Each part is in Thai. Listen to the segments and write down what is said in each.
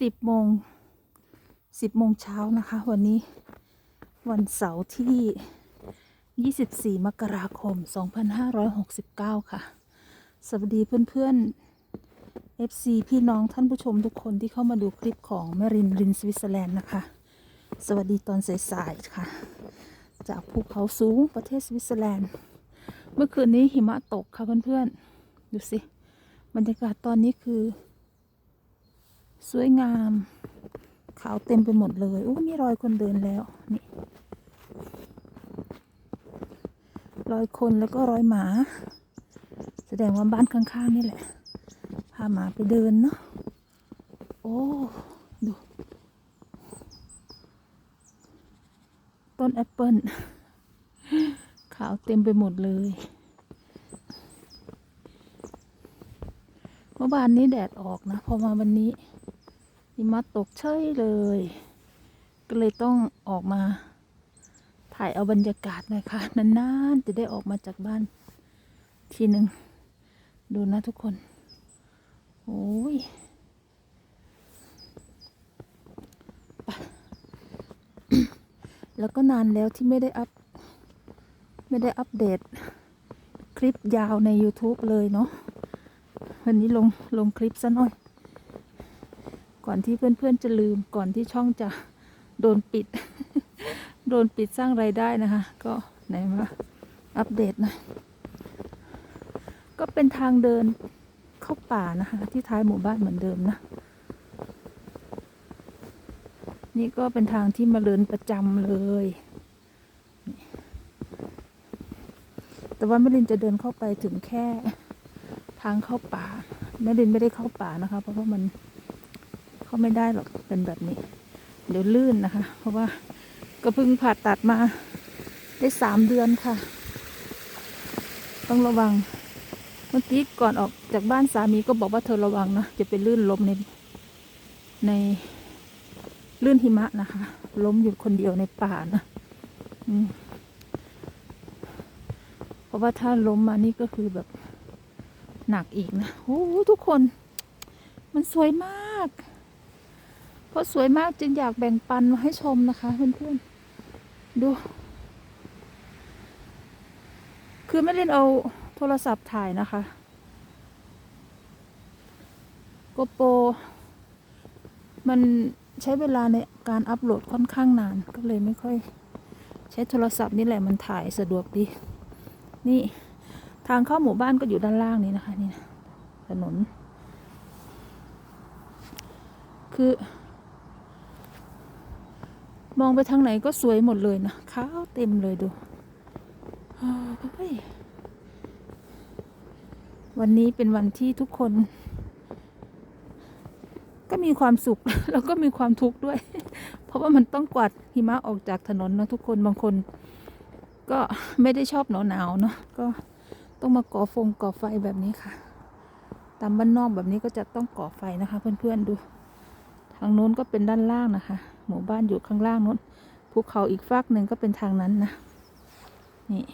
สิบโมงสิบโมงเช้านะคะ วันนี้วันเสาร์ที่ 24 มกราคม 2569 ค่ะ สวัสดีเพื่อนๆ FC พี่น้องท่านผู้ชมทุกคนที่เข้ามาดูคลิปของแมรินรินสวิตเซอร์แลนด์นะคะ สวัสดีตอนสายๆค่ะ จากภูเขาสูงประเทศสวิตเซอร์แลนด์ เมื่อคืนนี้หิมะตกค่ะเพื่อนๆ ดูสิ บรรยากาศตอนนี้คือ สวยงาม ขาวเต็มไปหมดเลยโอ้มีรอยคนเดินแล้วนี่รอยคนแล้วก็รอยหมา แสดงว่าบ้านข้างๆนี่แหละ พาหมาไปเดินเนาะโอ้ดูต้นแอปเปิลขาวเต็มไปหมดเลย เมื่อวานนี้แดดออกนะ พอมาวันนี้ หิมะตกเฉยเลย ก็เลยต้องออกมาถ่ายเอาบรรยากาศหน่อยค่ะนานๆจะได้ออกมาจากบ้าน ทีหนึ่งดูนะทุกคน โอ้ยแล้วก็นานแล้วที่ไม่ได้อัพ ไม่ได้อัปเดต คลิปยาวใน YouTube เลยเนาะวันนี้ลงลงคลิปซะหน่อย ก่อนที่เพื่อนๆจะลืมก่อนที่ช่องจะโดนปิด โดนปิดสร้างไรายได้นะคะ ก็ไหนมาอัปเดตหนะ ก็เป็นทางเดินเข้าป่านะคะ ที่ท้ายหมู่บ้านเหมือนเดิมนะ นี่ก็เป็นทางที่มาเดินประจำเลย แต่ว่าแม่ลินจะเดินเข้าไปถึงแค่ทางเข้าป่าแม่ลินไม่ได้เข้าป่านะคะ เพราะว่ามัน ไม่ได้หรอกเป็นแบบนี้ เดี๋ยวลื่นนะคะ เพราะว่าก็เพิ่งผ่าตัดมาได้สามเดือนค่ะ ต้องระวัง เมื่อกี้ก่อนออกจากบ้านสามีก็บอกว่าเธอระวังนะจะเป็นลื่นล้มในในลื่นหิมะนะคะ ล้มอยู่คนเดียวในป่านะเพราะว่าถ้าล้มมานี่ก็คือแบบหนักอีกนะโอ้ทุกคน มันสวยมาก ราะสวยมากจึงอยากแบ่งปันมาให้ชมนะคะเพื่อนๆดู คือไม่เล่นเอาโทรศัพท์ถ่ายนะคะโกโปรมันใช้เวลาในการอัปโหลดค่อนข้างนานก็เลยไม่ค่อย ใช้โทรศัพท์นี่แหละมันถ่ายสะดวกดี นี่ทางเข้าหมู่บ้านก็อยู่ด้านล่างนี้นะคะ นี่นะถนน คือ มองไปทางไหนก็สวยหมดเลยนะขาวเต็มเลยดูวันนี้เป็นวันที่ทุกคน ก็มีความสุข แล้วก็มีความทุกข์ด้วย เพราะว่ามันต้องกวาดหิมะออกจากถนนนะทุกคนบางคน ก็ไม่ได้ชอบหนาวๆเนาะก็ต้องมาก่อฟงก่อไฟแบบนี้ค่ะ ตามบ้านนอกแบบนี้ก็จะต้องก่อไฟนะคะ เพื่อนๆดู ทางโน้นก็เป็นด้านล่างนะคะ หมู่บ้านอยู่ข้างล่างโน้นภูเขาอีกฟากหนึ่งก็เป็นทางนั้นนะ นี่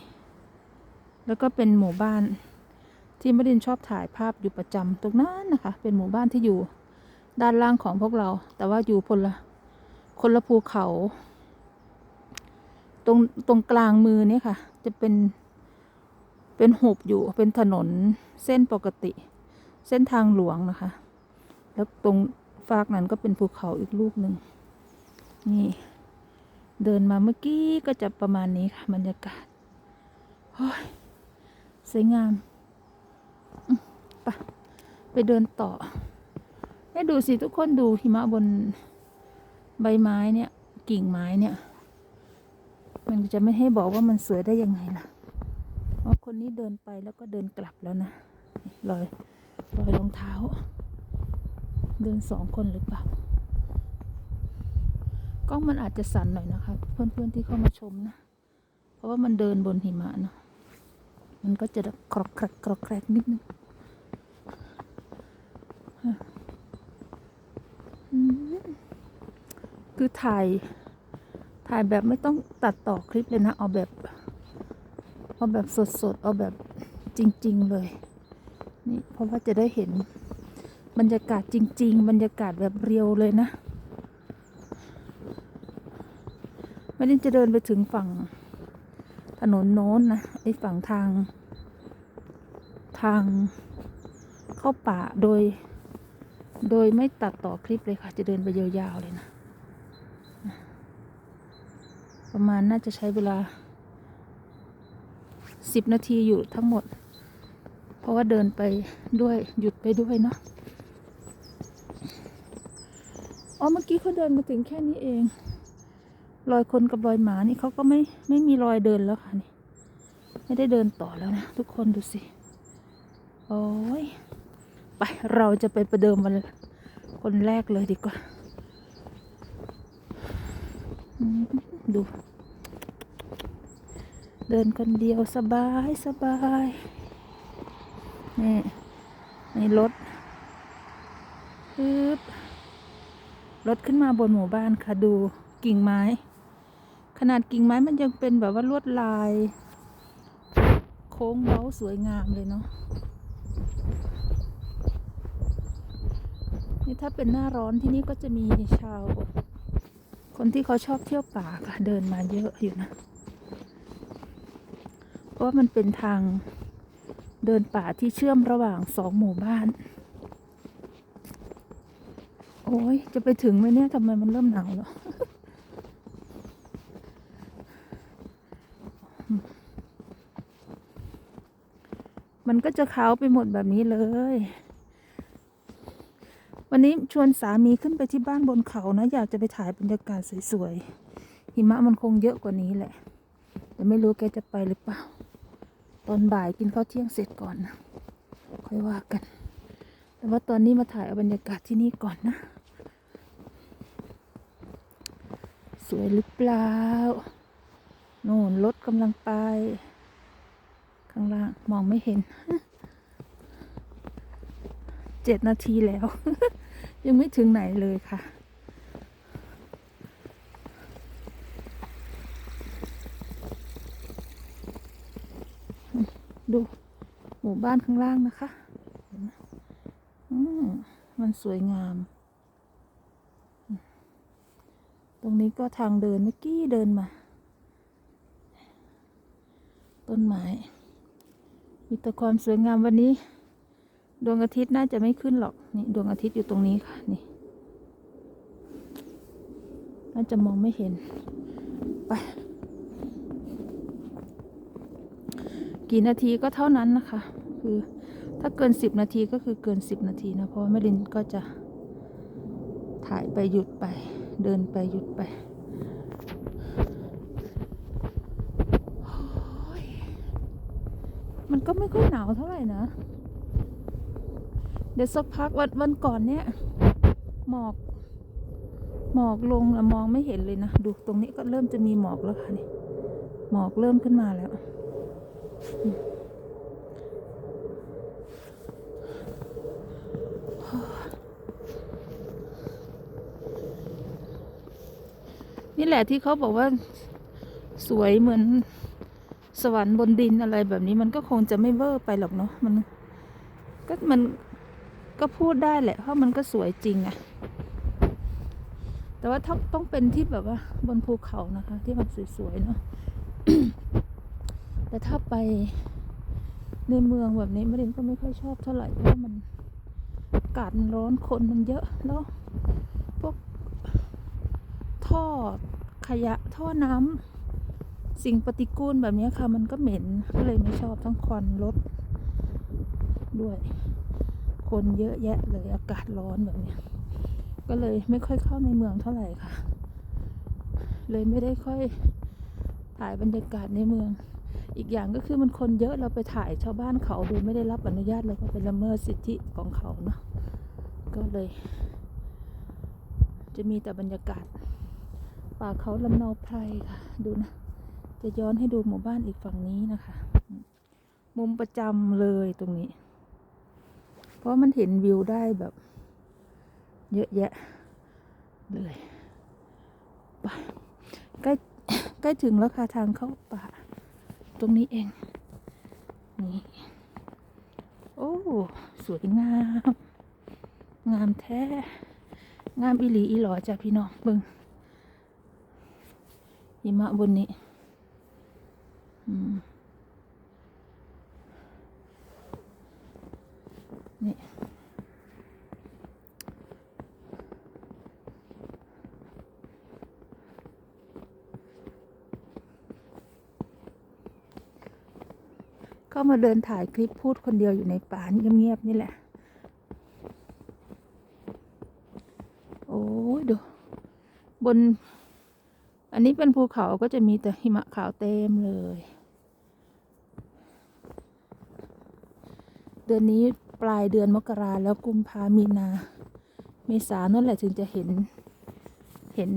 แล้วก็เป็นหมู่บ้านที่มรินชอบถ่ายภาพอยู่ประจำตรงนั้นนะคะ เป็นหมู่บ้านที่อยู่ด้านล่างของพวกเรา แต่ว่าอยู่คนละคนละภูเขา ตรงตรงกลางมือเนี่ยค่ะ จะเป็นเป็นหุบอยู่เป็นถนนเส้นปกติ เส้นทางหลวงนะคะ แล้วตรง ฟากนั้นก็เป็นภูเขาอีกลูกหนึ่งนี่ เดินมาเมื่อกี้ก็จะประมาณนี้ค่ะบรรยากาศโอ้ยสวยงามอืมไปไปเดินต่อให้ดูสิทุกคนดูหิมะบนใบไม้เนี่ย กิ่งไม้เนี่ย มันจะไม่ให้บอกว่ามันสวยได้ยังไงล่ะเพราะคนนี้เดินไปแล้วก็เดินกลับแล้วนะรอยรอยรองเท้า เดินสองคนหรือเปล่ากล้องมันอาจจะสั่นหน่อยนะคะ เพื่อนๆที่เข้ามาชมนะ เพราะว่ามันเดินบนหิมะเนาะมันก็จะกรอกแกรกกรอกแกรกนิดนึงคือถ่าย ถ่ายแบบไม่ต้องตัดต่อคลิปเลยนะ เอาแบบ เอาแบบสดๆ เอาแบบจริง ๆ เลย นี่เพราะว่าจะได้เห็น รรยากาศจริง ๆ บรรยากาศแบบเรียวเลยนะไม่ได้จะเดินไปถึงฝั่งถนนโน้นนะไอ้ฝั่งทาง ทางเข้าป่าโดย โดยไม่ตัดต่อคลิปเลยค่ะ จะเดินไปยาวๆเลยนะ ประมาณน่าจะใช้เวลาสิบนาทีอยู่ทั้งหมด เพราะว่าเดินไปด้วยหยุดไปด้วยเนาะ อ๋อเมื่อกี้เขาเดินมาถึงแค่นี้เอง รอยคนกับรอยหมานี่เขาก็ไม่ไม่มีรอยเดินแล้วค่ะนี่ ไม่ได้เดินต่อแล้วนะ ทุกคนดูสิ โอ้ยไปเราจะไปประเดิมวันคนแรกเลยดีกว่า ดู เดินคนเดียวสบายสบายนี่ในรถปึ๊บ รถขึ้นมาบนหมู่บ้านค่ะดูกิ่งไม้ ขนาดกิ่งไม้มันยังเป็นแบบว่าลวดลาย โค้งเว้าสวยงามเลยเนาะนี่ถ้าเป็นหน้าร้อนที่นี่ก็จะมีชาว คนที่เขาชอบเที่ยวป่าค่ะเดินมาเยอะอยู่นะ เพราะว่ามันเป็นทางเดินป่าที่เชื่อมระหว่างสองหมู่บ้าน อ้ยจะไปถึงไหมเนี่ยทำไมมันเริ่มหนาวแล้วมันก็จะขาวไปหมดแบบนี้เลย วันนี้ชวนสามีขึ้นไปที่บ้านบนเขานะ อยากจะไปถ่ายบรรยากาศสวยๆ หิมะมันคงเยอะกว่านี้แหละ แต่ไม่รู้แกจะไปหรือเปล่า ตอนบ่ายกินข้าวเที่ยงเสร็จก่อนนะ ค่อยว่ากัน แต่ว่าตอนนี้มาถ่ายเอาบรรยากาศที่นี่ก่อนนะ ส วยหรือเปล่าโน่นรถกำลังไป ข้างล่างมองไม่เห็น เจ็ดนาทีแล้ว ยังไม่ถึงไหนเลยค่ะ ดูหมู่บ้านข้างล่างนะคะอืมมันสวยงาม ตรงนี้ก็ทางเดินเมื่อกี้เดินมา ต้นไม้ มีแต่ความสวยงามวันนี้ ดวงอาทิตย์น่าจะไม่ขึ้นหรอก นี่ดวงอาทิตย์อยู่ตรงนี้ค่ะ นี่ น่าจะมองไม่เห็น ไป กี่นาทีก็เท่านั้นนะคะ คือถ้าเกินสิบนาทีก็คือเกินสิบนาทีนะ เพราะแม่ลินก็จะถ่ายไปหยุดไป เดินไปหยุดไปมันก็ไม่ค่อยหนาวเท่าไหร่นะ เดี๋ยวสักพักวันวันก่อนเนี่ย หมอก หมอกลงแล้วมองไม่เห็นเลยนะ ดูตรงนี้ก็เริ่มจะมีหมอกแล้วค่ะนี่ หมอกเริ่มขึ้นมาแล้ว นี่แหละที่เขาบอกว่าสวยเหมือนสวรรค์บนดินอะไรแบบนี้มันก็คงจะไม่เวอร์ไปหรอกเนาะมันก็มันก็พูดได้แหละ เพราะมันก็สวยจริงอะแต่ว่าถ้าต้องเป็นที่แบบว่าบนภูเขานะคะ ที่มันสวยๆเนาะแต่ถ้าไปในเมืองแบบนี้มะรินก็ไม่ค่อยชอบเท่าไหร่เพราะมันอากาศมันร้อนคนมันเยอะแล้วพวกท่อ ขยะท่อน้ำสิ่งปฏิกูลแบบนี้ค่ะ มันก็เหม็นก็เลยไม่ชอบทั้งควันรถด้วย คนเยอะแยะเลยอากาศร้อนแบบนี้ก็เลยไม่ค่อยเข้าในเมืองเท่าไหร่ค่ะ เลยไม่ได้ค่อยถ่ายบรรยากาศในเมือง อีกอย่างก็คือมันคนเยอะเราไปถ่ายชาวบ้านเขาโดยไม่ได้รับอนุญาตเราก็เป็นละเมิดสิทธิของเขาเนาะก็เลย จะมีแต่บรรยากาศ ป่าเขาลำเนาไพรค่ะ ดูนะ จะย้อนให้ดูหมู่บ้านอีกฝั่งนี้นะคะ มุมประจำเลยตรงนี้ เพราะมันเห็นวิวได้แบบ เยอะแยะเลยไปใกล้ใกล้ถึงแล้วค่ะทางเข้าป่า ตรงนี้เอง นี่ โอ้ สวยงาม งามแท้ งามอีหลีอีหลอจ้ะพี่น้องเบิ่ง หิมะบนนี้นี่ก็มาเดินถ่ายคลิปพูดคนเดียวอยู่ในป่าเงียบๆนี่แหละ โอ้ยดู บน อันนี้เป็นภูเขาก็จะมีแต่หิมะขาวเต็มเลย เดือนนี้ปลายเดือนมกราแล้วกุมภามีนา เมษานั่นแหละถึงจะเห็น เห็น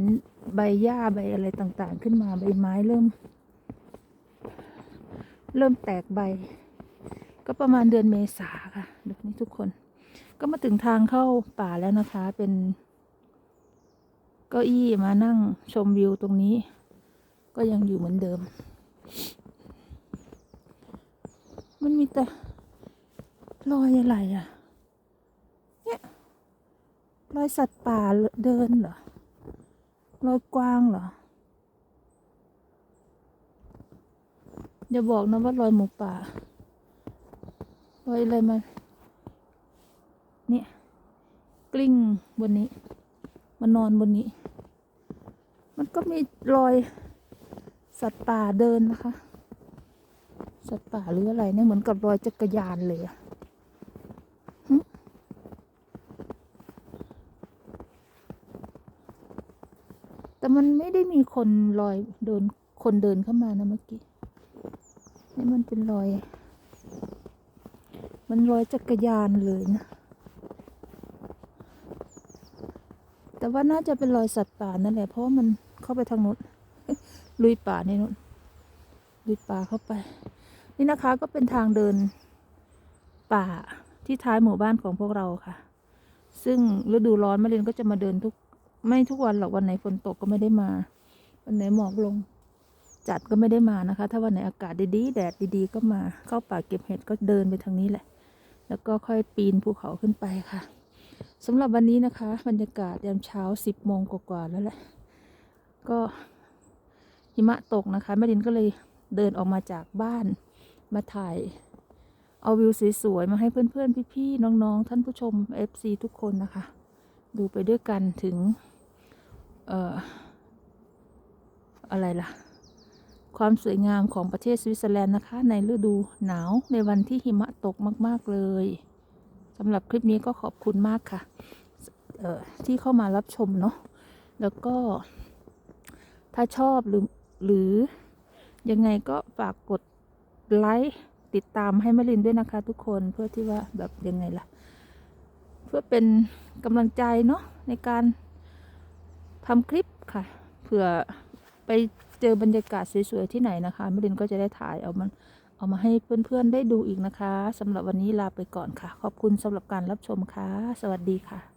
ใบหญ้าใบอะไรต่างๆ ขึ้นมาใบไม้เริ่ม เริ่มแตกใบ ก็ประมาณเดือนเมษาค่ะดูนี่ทุกคน ก็มาถึงทางเข้าป่าแล้วนะคะเป็น ก้าอี้มานั่งชมวิวตรงนี้ ก็ยังอยู่เหมือนเดิม มันมีแต่รอยอะไรอะ เนี่ยรอยสัตว์ป่าเดินเหรอรอยกวางเหรออย่าบอกนะว่ารอยหมูป่ารอยอะไรมาเนี่ยกลิ้งบนนี้ มานอนบนนี้ มันก็มีรอยสัตว์ป่าเดินนะคะ สัตว์ป่าหรืออะไรเนี่ยเหมือนกับรอยจักรยานเลยอะแต่มันไม่ได้มีคนรอยเดินคนเดินเข้ามานะเมื่อกี้ นี่มันเป็นรอย มันรอยจักรยานเลยนะ แต่ว่าน่าจะเป็นรอยสัตว์ป่านั่นแหละเพราะว่ามัน เข้าไปทางนู้นลุยป่าในนู้นลุยป่าเข้าไป นี่นะคะก็เป็นทางเดินป่าที่ท้ายหมู่บ้านของพวกเราค่ะ ซึ่งฤดูร้อนมะเร็นก็จะมาเดินทุกไม่ทุกวันหรอกวันไหนฝนตกก็ไม่ได้มา วันไหนหมอกลง จัดก็ไม่ได้มานะคะ ถ้าวันไหนอากาศดีๆ แดดดีๆ ก็มาเข้าป่าเก็บเห็ดก็เดินไปทางนี้แหละ แล้วก็ค่อยปีนภูเขาขึ้นไปค่ะสำหรับวันนี้นะคะ บรรยากาศยามเช้าสิบโมงกว่าๆแล้วแหละ ก็หิมะตกนะคะแม่ดินก็เลยเดินออกมาจากบ้านมาถ่าย เอาวิวสวยๆมาให้เพื่อนๆ พี่ๆ น้องๆ ท่านผู้ชม FC ทุกคนนะคะ ดูไปด้วยกันถึง เอ่อ อะไรล่ะ ความสวยงามของประเทศสวิตเซอร์แลนด์นะคะ ในฤดูหนาวในวันที่หิมะตกมากๆเลยสำหรับคลิปนี้ก็ขอบคุณมากค่ะเอ่อที่เข้ามารับชมเนาะแล้วก็ ถ้าชอบหรือหรือยังไงก็ฝากกดไลค์ติดตามให้มลินด้วยนะคะ ทุกคนเพื่อที่ว่าแบบยังไงล่ะ เพื่อเป็นกำลังใจเนาะในการทำคลิปค่ะเผื่อไปเจอบรรยากาศสวยๆที่ไหนนะคะมลินก็จะได้ถ่ายเอามันเอามาให้เพื่อนๆได้ดูอีกนะคะสำหรับวันนี้ลาไปก่อนค่ะ ขอบคุณสำหรับการรับชมค่ะ สวัสดีค่ะ